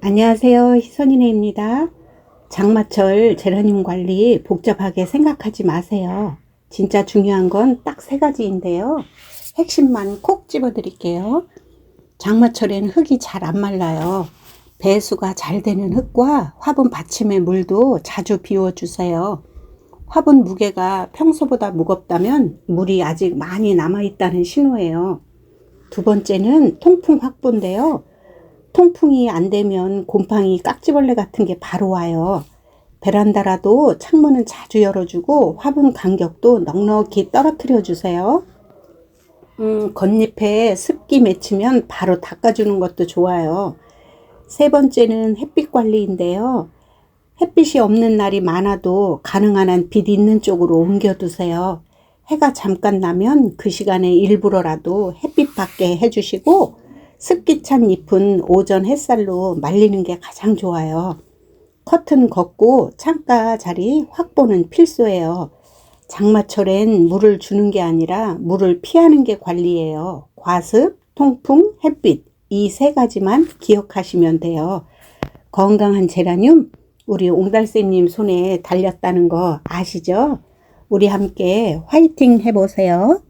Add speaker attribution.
Speaker 1: 안녕하세요. 희선이네입니다. 장마철 제라늄 관리 복잡하게 생각하지 마세요. 진짜 중요한 건 딱 세 가지인데요. 핵심만 콕 집어 드릴게요. 장마철엔 흙이 잘 안 말라요. 배수가 잘 되는 흙과 화분 받침의 물도 자주 비워 주세요. 화분 무게가 평소보다 무겁다면 물이 아직 많이 남아 있다는 신호예요. 두 번째는 통풍 확보인데요. 통풍이 안 되면 곰팡이 깍지벌레 같은 게 바로 와요. 베란다라도 창문은 자주 열어주고 화분 간격도 넉넉히 떨어뜨려 주세요. 음, 겉잎에 습기 맺히면 바로 닦아주는 것도 좋아요. 세 번째는 햇빛 관리인데요. 햇빛이 없는 날이 많아도 가능한 한 빛 있는 쪽으로 옮겨두세요. 해가 잠깐 나면 그 시간에 일부러라도 햇빛 받게 해주시고 습기 찬 잎은 오전 햇살로 말리는 게 가장 좋아요. 커튼 걷고 창가 자리 확보는 필수예요. 장마철엔 물을 주는 게 아니라 물을 피하는 게 관리예요. 과습, 통풍, 햇빛 이 세 가지만 기억하시면 돼요. 건강한 제라늄 우리 옹달새님 손에 달렸다는 거 아시죠? 우리 함께 화이팅 해보세요.